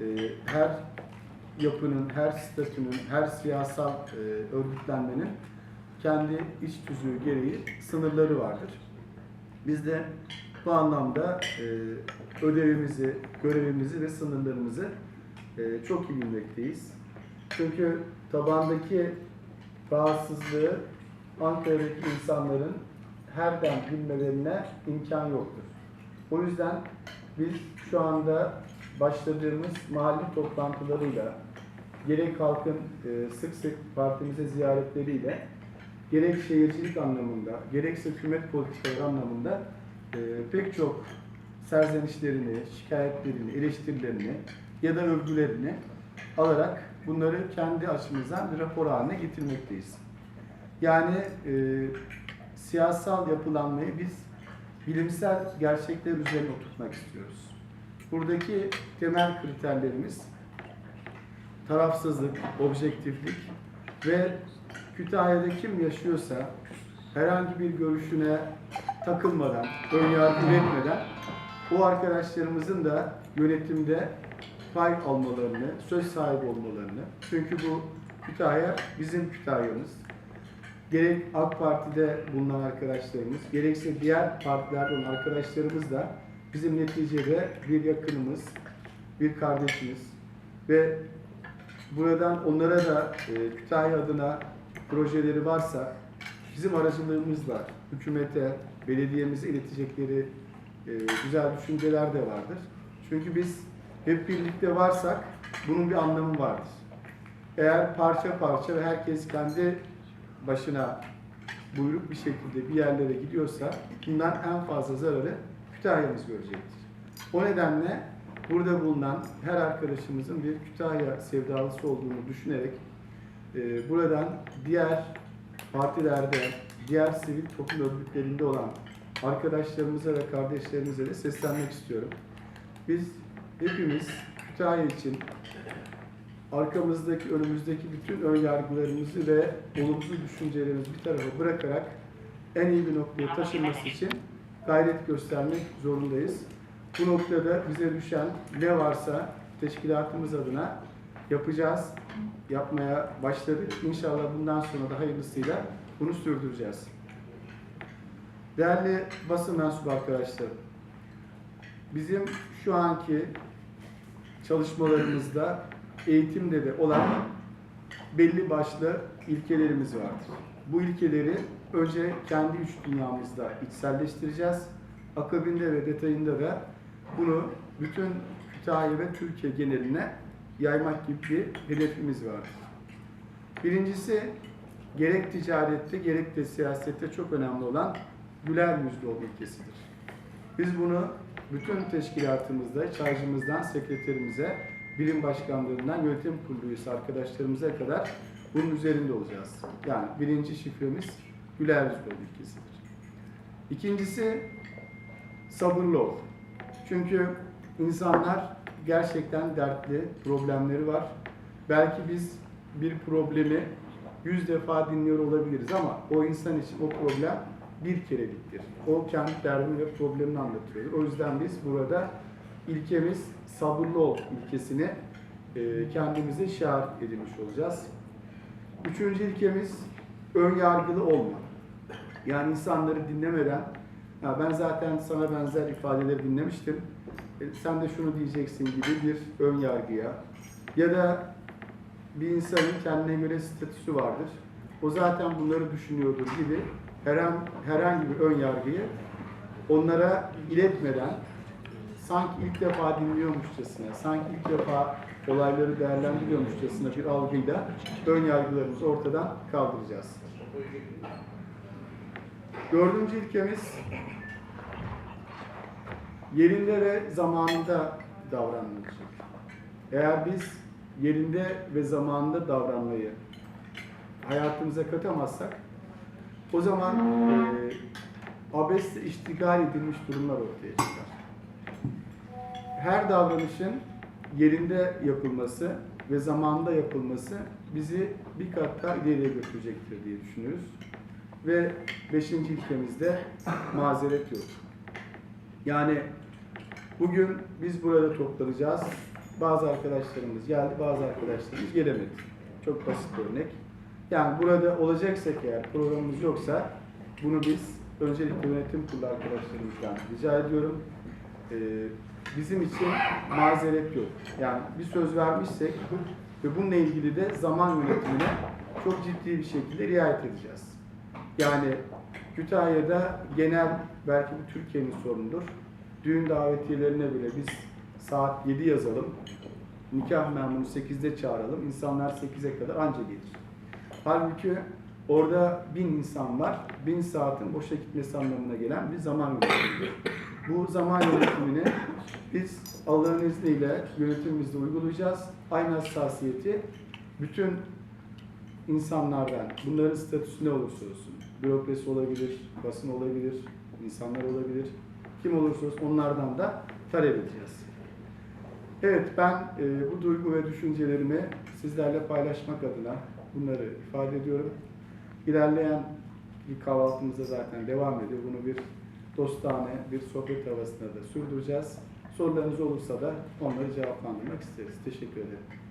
e, her yapının, her statünün, her siyasal e, örgütlenmenin kendi iç tüzüğü gereği sınırları vardır. Biz de bu anlamda e, ödevimizi, görevimizi ve sınırlarımızı e, çok iyi bilmekteyiz. Çünkü tabandaki rahatsızlığı Ankara'daki insanların her dem bilmelerine imkan yoktur. O yüzden biz şu anda başladığımız mahalle toplantılarıyla, gerek halkın e, sık sık partimize ziyaretleriyle, gerek şehircilik anlamında, gerekse hükümet politikaları anlamında e, pek çok serzenişlerini, şikayetlerini, eleştirilerini ya da övgülerini alarak bunları kendi açımızdan bir rapor haline getirmekteyiz. Yani e, siyasal yapılanmayı biz bilimsel gerçekler üzerine oturtmak istiyoruz. Buradaki temel kriterlerimiz tarafsızlık, objektiflik ve Kütahya'da kim yaşıyorsa herhangi bir görüşüne takılmadan, önyargı üretmeden o arkadaşlarımızın da yönetimde pay almalarını, söz sahibi olmalarını. Çünkü bu Kütahya bizim Kütahya'mız. Gerek AK Parti'de bulunan arkadaşlarımız, gerekse diğer partilerde olan arkadaşlarımız da bizim neticede bir yakınımız, bir kardeşimiz ve buradan onlara da e, Kütahya adına projeleri varsa bizim aracılığımızla hükümete, belediyemize iletecekleri e, güzel düşünceler de vardır. Çünkü biz hep birlikte varsak bunun bir anlamı vardır. Eğer parça parça ve herkes kendi başına buyruk bir şekilde bir yerlere gidiyorsa bundan en fazla zararı Kütahya'mız görecektir. O nedenle burada bulunan her arkadaşımızın bir Kütahya sevdalısı olduğunu düşünerek e, buradan diğer partilerde, diğer sivil toplum örgütlerinde olan arkadaşlarımıza ve kardeşlerimize de seslenmek istiyorum. Biz hepimiz Kütahya için arkamızdaki, önümüzdeki bütün ön yargılarımızı ve olumsuz düşüncelerimizi bir tarafa bırakarak en iyi bir noktaya taşınması için gayret göstermek zorundayız. Bu noktada bize düşen ne varsa teşkilatımız adına yapacağız, yapmaya başladık. İnşallah bundan sonra da hayırlısıyla bunu sürdüreceğiz. Değerli basın mensubu arkadaşlarım, bizim şu anki çalışmalarımızda eğitimde de olan belli başlı ilkelerimiz vardır. Bu ilkeleri önce kendi üç dünyamızda içselleştireceğiz. Akabinde ve detayında da bunu bütün Kütahya ve Türkiye geneline yaymak gibi bir hedefimiz vardır. Birincisi gerek ticarette gerek de siyasette çok önemli olan güler yüzlü olma ilkesidir. Biz bunu bütün teşkilatımızda, çaycımızdan sekreterimize, bilim başkanlığından yönetim kurulu üyesi arkadaşlarımıza kadar bunun üzerinde olacağız. Yani birinci şifremiz güler yüzlü olma ilkesidir. İkincisi sabırlı ol. Çünkü insanlar gerçekten dertli, problemleri var. Belki biz bir problemi yüz defa dinliyor olabiliriz ama o insan için o problem bir kereliktir. O kendi derdini ve problemini anlatıyordur. O yüzden biz burada ilkemiz sabırlı ol ilkesini e, kendimize şiar edilmiş olacağız. Üçüncü ilkemiz ön yargılı olma. Yani insanları dinlemeden, ya ben zaten sana benzer ifadeleri dinlemiştim, e, sen de şunu diyeceksin gibi bir ön yargıya ya da bir insanın kendine göre statüsü vardır. O zaten bunları düşünüyordur gibi herhangi, bir ön yargıyı onlara iletmeden sanki ilk defa dinliyormuşçasına, sanki ilk defa olayları değerlendiriyormuşçasına bir algıyla ön yargılarımızı ortadan kaldıracağız. Dördüncü ilkemiz yerinde ve zamanında davranılacak. Eğer biz yerinde ve zamanında davranmayı hayatımıza katamazsak o zaman e, abesle iştigal edilmiş durumlar ortaya çıkar. Her davranışın yerinde yapılması ve zamanda yapılması bizi bir kat daha ileriye götürecektir diye düşünüyoruz. Ve beşinci ilkemizde mazeret yok. Yani bugün biz burada toplanacağız. Bazı arkadaşlarımız geldi, bazı arkadaşlarımız gelemedi. Çok basit bir örnek. Yani burada olacaksak eğer programımız yoksa bunu biz öncelikle yönetim kurulu arkadaşlarımızdan rica ediyorum. Ee, bizim için mazeret yok. Yani bir söz vermişsek ve bununla ilgili de zaman yönetimine çok ciddi bir şekilde riayet edeceğiz. Yani Kütahya'da genel belki bu Türkiye'nin sorunudur. Düğün davetiyelerine bile biz saat 7 yazalım. Nikah memuru 8'de çağıralım. İnsanlar 8'e kadar anca gelir. Halbuki orada bin insan var. Bin saatin boşa gitmesi anlamına gelen bir zaman yönetimidir. Bu zaman yönetimini biz Allah'ın izniyle yönetimimizde uygulayacağız. Aynı hassasiyeti bütün insanlardan, bunların statüsü ne olursa olsun, bürokrasi olabilir, basın olabilir, insanlar olabilir, kim olursa olsun onlardan da talep edeceğiz. Evet, ben e, bu duygu ve düşüncelerimi sizlerle paylaşmak adına bunları ifade ediyorum. İlerleyen bir kahvaltımıza zaten devam ediyor. Bunu bir dostane, bir sohbet havasında da sürdüreceğiz. Sorularınız olursa da onları cevaplandırmak isteriz. Teşekkür ederim.